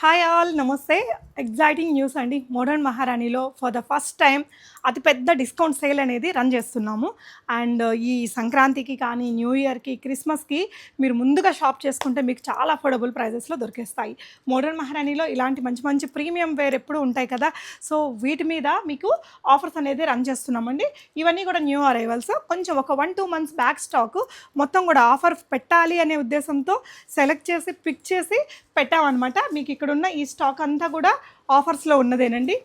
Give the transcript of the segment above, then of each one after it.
Hi all namaste. Exciting news అండి. Modern మహారాణిలో for the first time అతిపెద్ద discount sale అనేది రన్ చేస్తున్నాము. అండ్ uh, ఈ సంక్రాంతికి కానీ న్యూ ఇయర్కి క్రిస్మస్కి మీరు ముందుగా షాప్ చేసుకుంటే మీకు చాలా అఫోర్డబుల్ ప్రైజెస్లో దొరికేస్తాయి. మోడర్న్ మహారాణిలో ఇలాంటి మంచి మంచి ప్రీమియం వేర్ ఎప్పుడు ఉంటాయి కదా. సో వీటి మీద మీకు ఆఫర్స్ అనేది రన్ చేస్తున్నామండి. ఇవన్నీ కూడా న్యూ అరైవల్స్ కొంచెం ఒక one two months back stock మొత్తం కూడా ఆఫర్ పెట్టాలి అనే ఉద్దేశంతో సెలెక్ట్ చేసి పిక్ చేసి పెట్టామన్నమాట. మీకు ఇక్కడ ఉన్న ఈ స్టాక్ అంతా కూడా ఆఫర్స్లో ఉన్నదేనండి.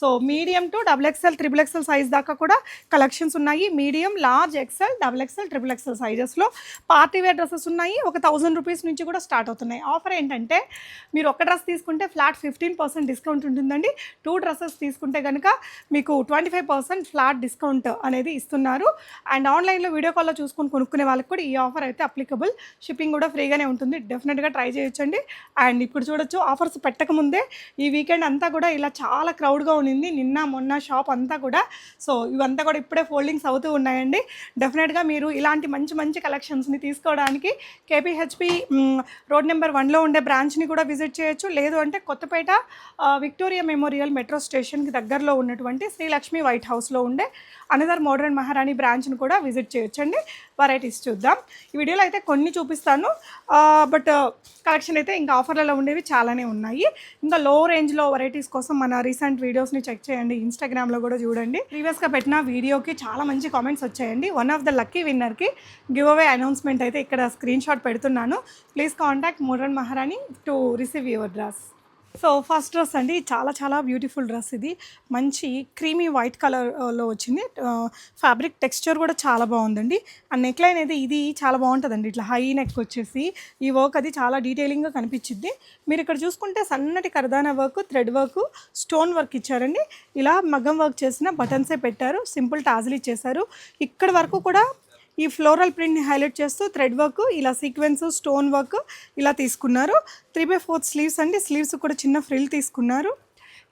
So medium to double XL triple XL size దాకా కూడా కలెక్షన్స్ ఉన్నాయి. Medium large XL double XL triple XL సైజెస్లో party wear dresses ఉన్నాయి. ఒక థౌజండ్ రూపీస్ నుంచి కూడా స్టార్ట్ అవుతున్నాయి. ఆఫర్ ఏంటంటే మీరు ఒక డ్రెస్ తీసుకుంటే ఫ్లాట్ ఫిఫ్టీన్ పర్సెంట్ డిస్కౌంట్ ఉంటుందండి. టూ డ్రెస్సెస్ తీసుకుంటే కనుక మీకు twenty five percent flat discount అనేది ఇస్తున్నారు. అండ్ ఆన్లైన్లో వీడియో కాల్లో చూసుకొని కొనుక్కునే వాళ్ళకి కూడా ఈ ఆఫర్ అయితే అప్లికబుల్ షిప్పింగ్ కూడా ఫ్రీగానే ఉంటుంది. డెఫినెట్గా ట్రై చేయొచ్చండి. అండ్ ఇప్పుడు చూడొచ్చు ఆఫర్స్ పెట్టకముందే ఈ వీకెండ్ అంతా కూడా ఇలా చాలా క్రౌడ్గా ఉన్నింది నిన్న మొన్న షాప్ అంతా కూడా. సో ఇవంతా కూడా ఇప్పుడే ఫోల్డింగ్స్ అవుతూ ఉన్నాయండి. డెఫినెట్గా మీరు ఇలాంటి మంచి మంచి కలెక్షన్స్ని తీసుకోవడానికి కేపీహెచ్పి రోడ్ నెంబర్ వన్లో ఉండే బ్రాంచ్ని కూడా విజిట్ చేయొచ్చు. లేదు అంటే కొత్తపేట విక్టోరియా మెమోరియల్ మెట్రో స్టేషన్కి దగ్గరలో ఉన్నటువంటి శ్రీలక్ష్మి వైట్ హౌస్లో ఉండే అనదర్ మోడర్న్ మహారాణి బ్రాంచ్ని కూడా విజిట్ చేయొచ్చండి. వెరైటీస్ చూద్దాం. ఈ వీడియోలో అయితే కొన్ని చూపిస్తాను. బట్ కలెక్షన్ uh, అయితే ఇంకా ఆఫర్లలో ఉండేవి చాలానే ఉన్నాయి. ఇంకా లో రేంజ్లో వెరైటీస్ కోసం మన రీసెంట్ వీడియోస్ని చెక్ చేయండి. ఇన్స్టాగ్రామ్లో కూడా చూడండి. ప్రీవియస్గా పెట్టిన వీడియోకి చాలా మంచి కామెంట్స్ వచ్చాయండి. వన్ ఆఫ్ ద లక్కీ విన్నర్కి గివ్ అవే అనౌన్స్మెంట్ అయితే ఇక్కడ స్క్రీన్ షాట్ పెడుతున్నాను. Please contact modern Maharani to receive your draws so first dress అండి చాలా చాలా బ్యూటిఫుల్ డ్రెస్ ఇది. మంచి క్రీమీ వైట్ కలర్లో వచ్చింది. ఫ్యాబ్రిక్ టెక్స్చర్ కూడా చాలా బాగుందండి. ఆ నెక్ లైన్ అయితే ఇది చాలా బాగుంటుందండి. ఇట్లా హై నెక్ వచ్చేసి ఈ వర్క్ అది చాలా డీటెయిలింగ్గా కనిపించింది మీరు ఇక్కడ చూసుకుంటే సన్నటి kardana work thread work stone work ఇచ్చారండి. ఇలా మగ్గం వర్క్ చేసిన బటన్సే పెట్టారు. సింపుల్ టాజిల్ ఇచ్చేసారు ఇక్కడ వరకు కూడా ఈ ఫ్లోరల్ ప్రింట్ని హైలైట్ చేస్తూ థ్రెడ్ వర్క్ ఇలా సీక్వెన్స్ స్టోన్ వర్క్ ఇలా తీసుకున్నారు. త్రీ బై ఫోర్త్ స్లీవ్స్ అండి. స్లీవ్స్ కూడా చిన్న ఫ్రిల్ తీసుకున్నారు.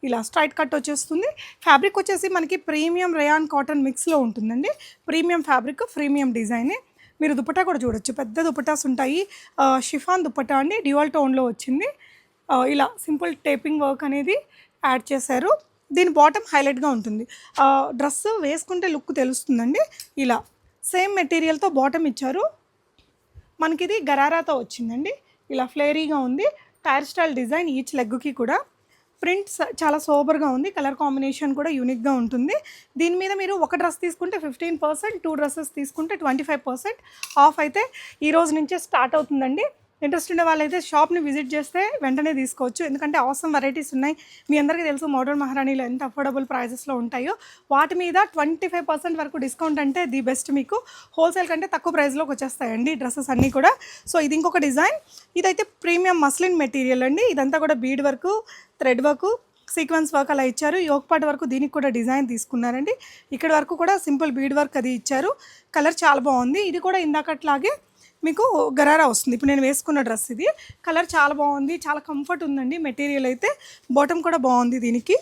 ఇలా స్ట్రైట్ కట్ వచ్చేస్తుంది. ఫ్యాబ్రిక్ వచ్చేసి మనకి ప్రీమియం రేయాన్ కాటన్ మిక్స్లో ఉంటుందండి. Premium fabric premium design. మీరు దుపట్టా కూడా చూడొచ్చు. పెద్ద దుపటాస్ ఉంటాయి. షిఫాన్ దుపట్టా అండి. డ్యూయల్ టోన్లో వచ్చింది. ఇలా సింపుల్ టేపింగ్ వర్క్ అనేది యాడ్ చేశారు. దీని బాటమ్ హైలైట్గా ఉంటుంది. డ్రెస్ వేసుకుంటే లుక్ తెలుస్తుందండి. ఇలా సేమ్ మెటీరియల్తో బాటమ్ ఇచ్చారు. మనకి ఇది గరారాతో వచ్చిందండి. ఇలా ఫ్లేరీగా ఉంది. టైర్ స్టైల్ డిజైన్ ఈచ్ లెగ్కి కూడా. ప్రింట్ చాలా సోబర్గా ఉంది. కలర్ కాంబినేషన్ కూడా యూనిక్గా ఉంటుంది. దీని మీద మీరు ఒక డ్రెస్ తీసుకుంటే ఫిఫ్టీన్ పర్సెంట్ టూ డ్రెస్సెస్ తీసుకుంటే ట్వంటీ ఫైవ్ పర్సెంట్ ఆఫ్ అయితే ఈ రోజు నుంచే స్టార్ట్ అవుతుందండి. ఇంట్రెస్ట్ ఉండే వాళ్ళైతే షాప్ని విజిట్ చేస్తే వెంటనే తీసుకోవచ్చు. ఎందుకంటే అవసరం వెరైటీస్ ఉన్నాయి. మీ అందరికీ తెలుసు మోడర్న్ మహారాణిలో ఎంత అఫోర్డబుల్ ప్రైజెస్లో ఉంటాయో. వాటి మీద ట్వంటీ ఫైవ్ పర్సెంట్ వరకు డిస్కౌంట్ అంటే ది బెస్ట్ మీకు. హోల్సేల్ కంటే తక్కువ ప్రైస్లోకి వచ్చేస్తాయండి డ్రెస్సెస్ అన్నీ కూడా. సో ఇది ఇంకొక డిజైన్. ఇదైతే ప్రీమియం మస్లిన్ మెటీరియల్ అండి. ఇదంతా కూడా bead work thread work sequence work అలా ఇచ్చారు. యోగపాటి వరకు దీనికి కూడా డిజైన్ తీసుకున్నారండి. ఇక్కడ వరకు కూడా సింపుల్ బీడ్ వర్క్ అది ఇచ్చారు. కలర్ చాలా బాగుంది. ఇది కూడా ఇందాకట్లాగే మీకు గరారా వస్తుంది. ఇప్పుడు నేను వేసుకున్న డ్రెస్ ఇది. కలర్ చాలా బాగుంది. చాలా కంఫర్ట్ ఉందండి. మెటీరియల్ అయితే బాటమ్ కూడా బాగుంది దీనికి.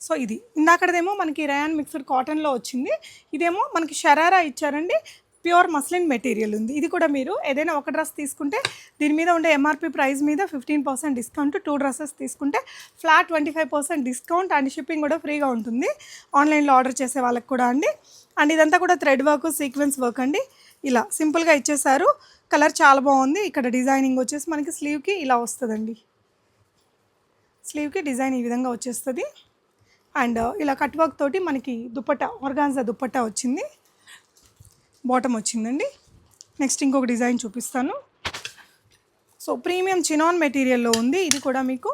సో ఇది. ఇందాకడదేమో మనకి రయాన్ మిక్స్డ్ కాటన్లో వచ్చింది. ఇదేమో మనకి షరారా ఇచ్చారండి. ప్యూర్ మస్లిన్ మెటీరియల్ ఉంది. ఇది కూడా మీరు ఏదైనా ఒక డ్రెస్ తీసుకుంటే దీని మీద ఉండే ఎంఆర్పి ప్రైస్ మీద fifteen percent discount two dresses తీసుకుంటే flat twenty five percent discount and shipping కూడా ఫ్రీగా ఉంటుంది. ఆన్లైన్లో ఆర్డర్ చేసే వాళ్ళకి కూడా అండి. అండ్ ఇదంతా కూడా థ్రెడ్ వర్క్ సీక్వెన్స్ వర్క్ అండి. ఇలా సింపుల్గా ఇచ్చేసారు కలర్ చాలా బాగుంది. ఇక్కడ డిజైనింగ్ వచ్చేసి మనకి స్లీవ్కి ఇలా వస్తుందండి. స్లీవ్కి డిజైన్ ఈ విధంగా వచ్చేస్తుంది. అండ్ ఇలా కట్ వర్క్ తోటి మనకి దుప్పట్ట ఆర్గాన్జా దుప్పట్టా వచ్చింది. బాటమ్ వచ్చిందండి. నెక్స్ట్ ఇంకొక డిజైన్ చూపిస్తాను. సో ప్రీమియం చినాన్ మెటీరియల్లో ఉంది. ఇది కూడా మీకు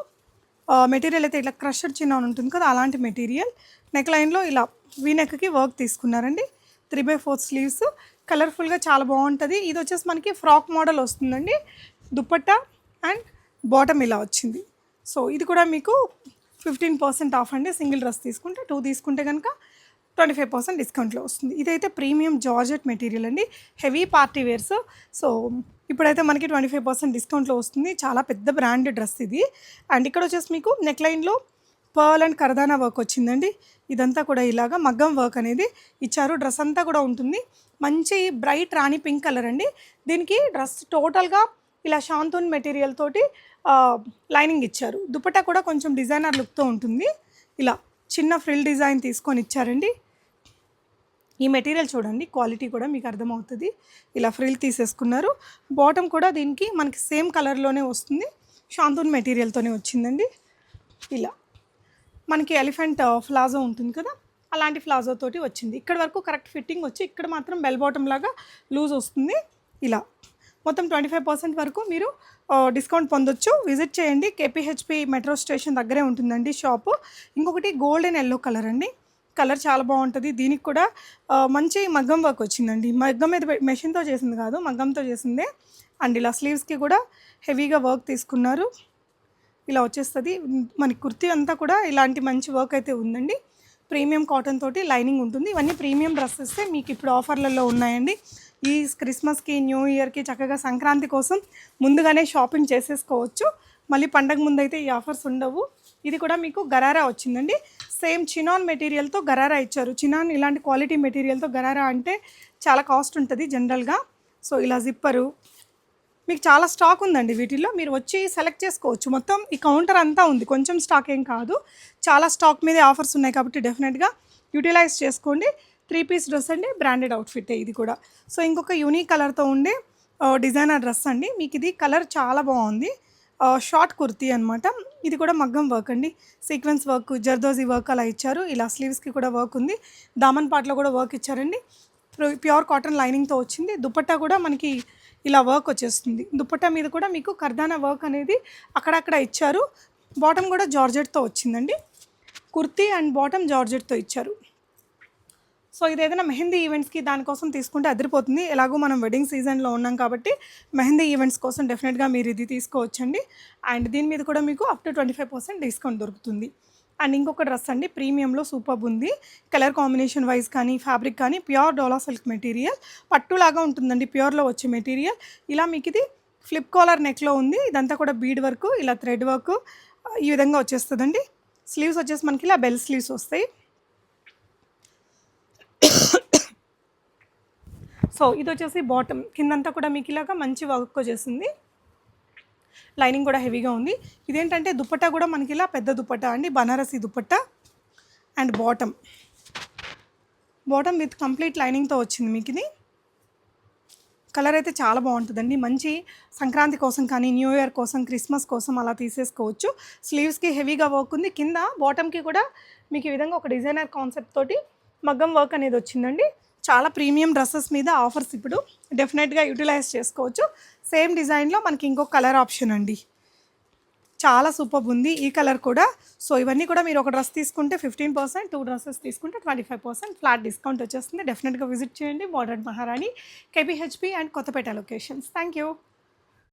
మెటీరియల్ అయితే ఇట్లా క్రషర్ చినాన్ ఉంటుంది కదా అలాంటి మెటీరియల్. నెక్ లైన్లో ఇలా వీ నెక్కి వర్క్ తీసుకున్నారండి. Three by four sleeves. కలర్ఫుల్గా చాలా బాగుంటుంది. ఇది వచ్చేసి మనకి ఫ్రాక్ మోడల్ వస్తుందండి. దుప్పట్టా అండ్ బాటమ్ ఇలా వచ్చింది. సో ఇది కూడా మీకు ఫిఫ్టీన్ పర్సెంట్ ఆఫ్ అండి. సింగిల్ డ్రెస్ తీసుకుంటే టూ తీసుకుంటే కనుక ట్వంటీ ఫైవ్ పర్సెంట్ డిస్కౌంట్లో వస్తుంది. ఇదైతే ప్రీమియం జార్జెట్ మెటీరియల్ అండి. Heavy party wears. సో ఇప్పుడైతే మనకి ట్వంటీ ఫైవ్ పర్సెంట్ డిస్కౌంట్లో వస్తుంది. చాలా పెద్ద బ్రాండ్ డ్రెస్ ఇది. అండ్ ఇక్కడ వచ్చేసి మీకు నెక్ లైన్లో పర్ల్ అండ్ కరదానా వర్క్ వచ్చిందండి. ఇదంతా కూడా ఇలాగా మగ్గం వర్క్ అనేది ఇచ్చారు. డ్రెస్ అంతా కూడా ఉంటుంది. మంచి బ్రైట్ రాణి పింక్ కలర్ అండి. దీనికి డ్రెస్ టోటల్గా ఇలా షాంతూన్ మెటీరియల్ తోటి లైనింగ్ ఇచ్చారు. దుపట్టా కూడా కొంచెం డిజైనర్ లుక్తో ఉంటుంది. ఇలా చిన్న ఫ్రిల్ డిజైన్ తీసుకొని ఇచ్చారండి. ఈ మెటీరియల్ చూడండి. క్వాలిటీ కూడా మీకు అర్థమవుతుంది. ఇలా ఫ్రిల్ తీసేసుకున్నారు. బాటమ్ కూడా దీనికి మనకి సేమ్ కలర్లోనే వస్తుంది. షాంతూన్ మెటీరియల్తోనే వచ్చిందండి. ఇలా. మనకి ఎలిఫెంట్ ఫ్లాజో ఉంటుంది కదా? అలాంటి ఫ్లాజో తోటి వచ్చింది. ఇక్కడ వరకు కరెక్ట్ ఫిట్టింగ్ వచ్చి ఇక్కడ మాత్రం బెల్ బాటమ్ లాగా లూజ్ వస్తుంది. ఇలా. మొత్తం ట్వంటీ ఫైవ్ పర్సెంట్ వరకు మీరు డిస్కౌంట్ పొందొచ్చు. విజిట్ చేయండి. కేపీహెచ్పి మెట్రో స్టేషన్ దగ్గరే ఉంటుందండి షాపు. ఇంకొకటి గోల్డెన్ ఎల్లో కలర్ అండి. కలర్ చాలా బాగుంటుంది. దీనికి కూడా మంచి మగ్గం వర్క్ వచ్చిందండి. మగ్గం మీద మెషిన్తో చేసింది కాదు మగ్గంతో చేసిందే. అండ్ ఇలా స్లీవ్స్కి కూడా హెవీగా వర్క్ తీసుకున్నారు. ఇలా వచ్చేస్తుంది. మనకి కుర్తీ అంతా కూడా ఇలాంటి మంచి వర్క్ అయితే ఉందండి. ప్రీమియం కాటన్ తోటి లైనింగ్ ఉంటుంది. ఇవన్నీ ప్రీమియం డ్రెస్సెస్ మీకు ఇప్పుడు ఆఫర్లలో ఉన్నాయండి. ఈ క్రిస్మస్కి న్యూ ఇయర్కి చక్కగా సంక్రాంతి కోసం ముందుగానే షాపింగ్ చేసేసుకోవచ్చు. మళ్ళీ పండగ ముందు అయితే ఈ ఆఫర్స్ ఉండవు. ఇది కూడా మీకు గరారా వచ్చిందండి. సేమ్ చినాన్ మెటీరియల్తో గరారా ఇచ్చారు. చినాన్ ఇలాంటి క్వాలిటీ మెటీరియల్తో గరారా అంటే చాలా కాస్ట్ ఉంటుంది జనరల్గా సో ఇలా జిప్పరు మీకు చాలా స్టాక్ ఉందండి వీటిల్లో. మీరు వచ్చి సెలెక్ట్ చేసుకోవచ్చు. మొత్తం ఈ కౌంటర్ అంతా ఉంది. కొంచెం స్టాక్ ఏం కాదు. చాలా స్టాక్ మీదే ఆఫర్స్ ఉన్నాయి కాబట్టి డెఫినెట్గా యూటిలైజ్ చేసుకోండి. త్రీ పీస్ డ్రెస్ అండి. బ్రాండెడ్ అవుట్ఫిట్ ఇది కూడా. సో ఇంకొక యూనిక్ కలర్తో ఉండే డిజైనర్ డ్రెస్ అండి. మీకు ఇది కలర్ చాలా బాగుంది. షార్ట్ కుర్తీ అనమాట ఇది కూడా మగ్గం వర్క్ అండి. సీక్వెన్స్ వర్క్ జర్దోజీ వర్క్ అలా ఇచ్చారు. ఇలా స్లీవ్స్కి కూడా వర్క్ ఉంది. దామన్ పాట్లో కూడా వర్క్ ఇచ్చారండి. ప్యూర్ కాటన్ లైనింగ్తో వచ్చింది. దుపట్టా కూడా మనకి ఇలా వర్క్ వచ్చేస్తుంది. దుపట్టా మీద కూడా మీకు కర్దానా వర్క్ అనేది అక్కడక్కడ ఇచ్చారు. బాటమ్ కూడా జార్జెట్తో వచ్చిందండి. కుర్తీ అండ్ బాటమ్ జార్జెట్తో ఇచ్చారు. సో ఇది ఏదైనా మెహందీ ఈవెంట్స్కి దానికోసం తీసుకుంటే అదిరిపోతుంది. ఎలాగో మనం వెడ్డింగ్ సీజన్లో ఉన్నాం కాబట్టి మెహందీ ఈవెంట్స్ కోసం డెఫినెట్గా మీరు ఇది తీసుకోవచ్చండి. అండ్ దీని మీద కూడా మీకు up to twenty five percent discount దొరుకుతుంది. అండ్ ఇంకొక డ్రెస్ అండి ప్రీమియంలో సూపర్ ఉంది. కలర్ కాంబినేషన్ వైజ్ కానీ ఫ్యాబ్రిక్ కానీ ప్యూర్ డోలా సిల్క్ మెటీరియల్. పట్టులాగా ఉంటుందండి ప్యూర్లో వచ్చే మెటీరియల్. ఇలా మీకు ఇది ఫ్లిప్ కాలర్ నెక్లో ఉంది. ఇదంతా కూడా బీడ్ వర్క్ ఇలా థ్రెడ్ వర్క్ ఈ విధంగా వచ్చేస్తుందండి. స్లీవ్స్ వచ్చేసి మనకి ఇలా బెల్ స్లీవ్స్ వస్తాయి. సో ఇది వచ్చేసి బాటమ్. కిందంతా కూడా మీకు ఇలాగా మంచి వర్క్ వచ్చేసింది. లైనింగ్ కూడా హెవీగా ఉంది. ఇదేంటంటే దుప్పట్టా కూడా మనకి ఇలా పెద్ద దుప్పట్టా అండి Banarasi dupatta and bottom. Bottom with complete లైనింగ్తో వచ్చింది మీకు ఇది. కలర్ అయితే చాలా బాగుంటుందండి. మంచి సంక్రాంతి కోసం కానీ న్యూ ఇయర్ కోసం క్రిస్మస్ కోసం అలా తీసేసుకోవచ్చు. స్లీవ్స్కి హెవీగా వర్క్ ఉంది. కింద బాటమ్కి కూడా మీకు ఈ విధంగా ఒక డిజైనర్ కాన్సెప్ట్ తోటి మగ్గం వర్క్ అనేది వచ్చిందండి. చాలా ప్రీమియం డ్రెస్సెస్ మీద ఆఫర్స్ ఇప్పుడు డెఫినెట్గా యూటిలైజ్ చేసుకోవచ్చు. సేమ్ డిజైన్లో మనకి ఇంకో కలర్ ఆప్షన్ అండి. చాలా సూపర్ ఉంది. ఈ కలర్ కూడా. సో ఇవన్నీ కూడా మీరు ఒక డ్రెస్ తీసుకుంటే ఫిఫ్టీన్ పర్సెంట్ టూ డ్రెస్సెస్ తీసుకుంటే twenty five percent flat discount వచ్చేస్తుంది డెఫినెట్గా విజిట్ చేయండి. Modern Maharani KPHB and Kothapet locations thank you